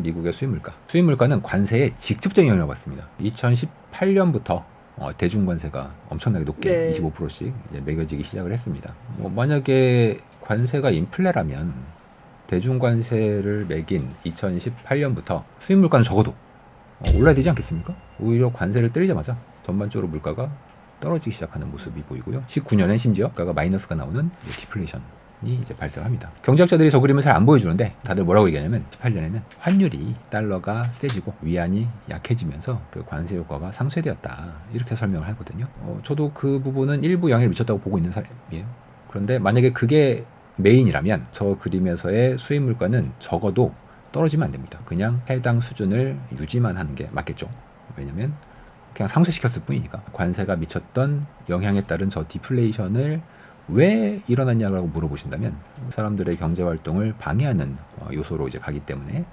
미국의 수입 물가. 수입 물가는 관세에 직접적인 영향을 받습니다. 2018년부터 어, 대중 관세가 엄청나게 높게 네. 25%씩 이제 매겨지기 시작을 했습니다. 뭐 만약에 관세가 인플레라면 대중 관세를 매긴 2018년부터 수입 물가는 적어도 어, 올라야 되지 않겠습니까? 오히려 관세를 때리자마자 전반적으로 물가가 떨어지기 시작하는 모습이 보이고요. 19년엔 심지어 물가가 마이너스가 나오는 디플레이션 이 이제 발생합니다. 경제학자들이 저 그림을 잘 안 보여주는데 다들 뭐라고 얘기하냐면 18년에는 환율이 달러가 세지고 위안이 약해지면서 그 관세 효과가 상쇄되었다 이렇게 설명을 하거든요. 어, 저도 그 부분은 일부 영향을 미쳤다고 보고 있는 사람이에요. 그런데 만약에 그게 메인이라면 저 그림에서의 수입 물가는 적어도 떨어지면 안 됩니다. 그냥 해당 수준을 유지만 하는 게 맞겠죠. 왜냐면 그냥 상쇄시켰을 뿐이니까 관세가 미쳤던 영향에 따른 저 디플레이션을 왜 일어났냐고 물어보신다면 사람들의 경제 활동을 방해하는 어, 요소로 이제 가기 때문에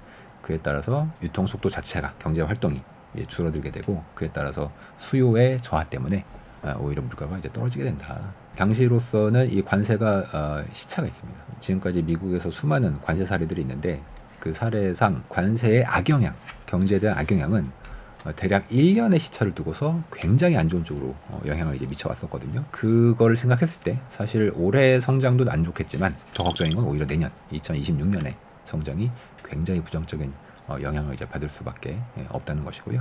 그에 따라서 유통 속도 자체가 경제 활동이 줄어들게 되고 그에 따라서 수요의 저하 때문에 아, 오히려 물가가 이제 떨어지게 된다. 당시로서는 이 관세가 어, 시차가 있습니다. 지금까지 미국에서 수많은 관세 사례들이 있는데 그 사례상 관세의 악영향, 경제에 대한 악영향은 어, 대략 1년의 시차를 두고서 굉장히 안 좋은 쪽으로 어, 영향을 이제 미쳐왔었거든요. 그거를 생각했을 때 사실 올해 성장도 안 좋겠지만 더 걱정인 건 오히려 내년 2026년에 성장이 굉장히 부정적인 어, 영향을 이제 받을 수밖에 예, 없다는 것이고요.